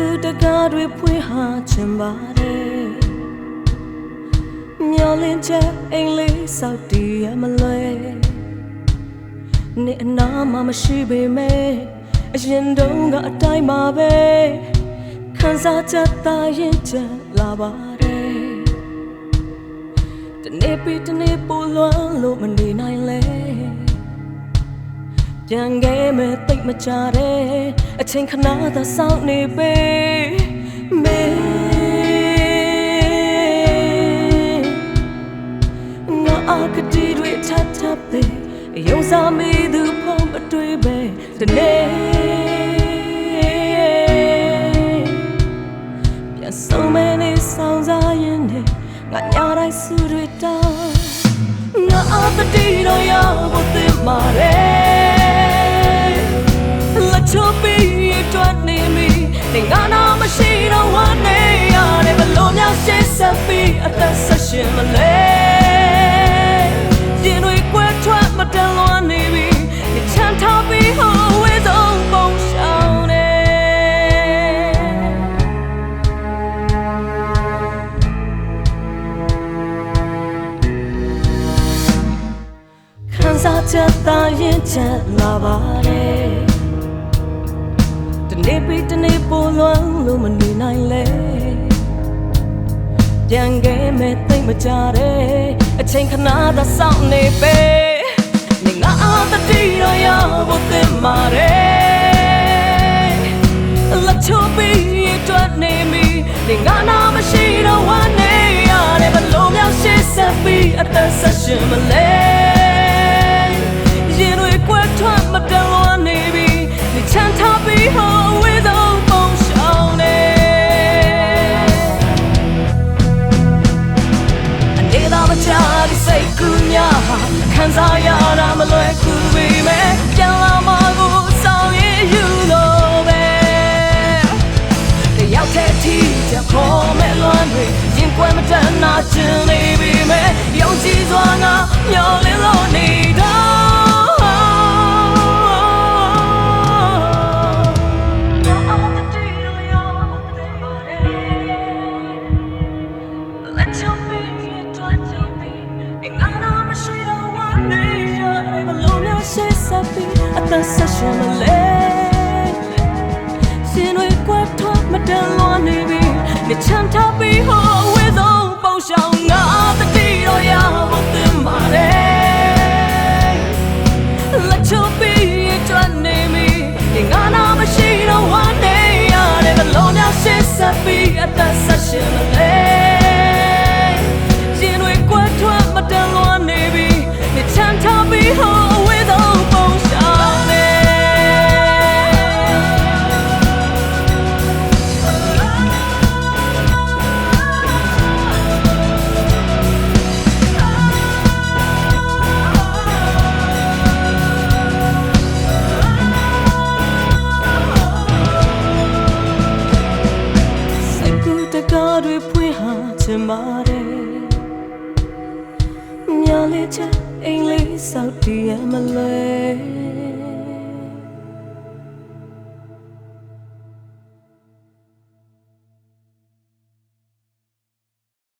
ကူတကားတွေဖွင့်ဟာချင်ပါတယ်မျောလင်းချက်အိမ်လေးစောက်တည်ရမလဲနေအနာမှမရှိပေမဲ့အရင်တုန်းကအတိုင်းပါပဲခံစားချက်သာရင်ချင်လာပါတယ်တနေ့ပြီးတနေ့ပိုလွမ်းလို့မနေနိုင်လဲ ပြန်ခဲ့မဲ့တိတ်မကြတဲ့အချိန်ခဏသာစောင့်နေပေမေငါအကတိတွေထပ်ထပ်ပဲယုံစားမိသူဖုံးမတွေ့ပဲဒီနေ့ပြန်ဆုံးမနေဆောင်စားရင်နဲ့ငါညာတိုင်းစုတွေတောင်းငါအကတိတော့ရဖို့တင်ပါတယ် လက်ချိုးပြီးတွတ်နေမိနေငါနာမရှိတော့ဝမ်းနေရတယ်ဘလို့များရှေ့ဆက်ပြီးအသက်ဆက်ရှင်မလဲရင်တွေကွဲထွက်မတန်လွန်နေပြီဒီချမ်းထားပြီးဟိုဝေးဆုံးပုံရှောင်းနေခံစားချက်သာရင်ချက်လာပါတယ်တ နေ့ပြီးတနေ့ပိုလွမ်းလို့မနေနိုင်လဲပြန်ခဲ့မဲ့သိမ့်မကြတဲ့အချိန်ခဏသာစောင့်နေပဲနေငါအတတိရရဖို့တင်ပါတယ်လက်ချိုးပြီးတွတ်နေမိနေငါနာမရှိတော့ဝမ်းနေရတယ်ဘလို့များရှေ့ဆက်ပြီးအသက်ဆက်ရှင်မလဲ စားရတာမလွယ်ကူပေမဲ့ပြန်လာမှကိုဆောင်ရည်ယူလို့ပဲတယောက်တည်းထိချခေါ်မဲ့လွမ်းတွေရင်ကွယ်မတန်နာချင်နေပြီမဲ့ယုံကြည်စွာငါမျောလင်းလို့နေတော့ at the session. Xin ơi quét thoát mà đàn loan đi bi. Để chăm tháp bi hồ với dấu bao shao ngã ta đi rồi ya một tim mà đây. Let your feet touch me. And I know I'm sure you don't want me. You're alone now, she's happy at the session. ရင် င်ပါတယ်ညာလေးချင်အိမ်လေးစောက်တည်ရမလဲ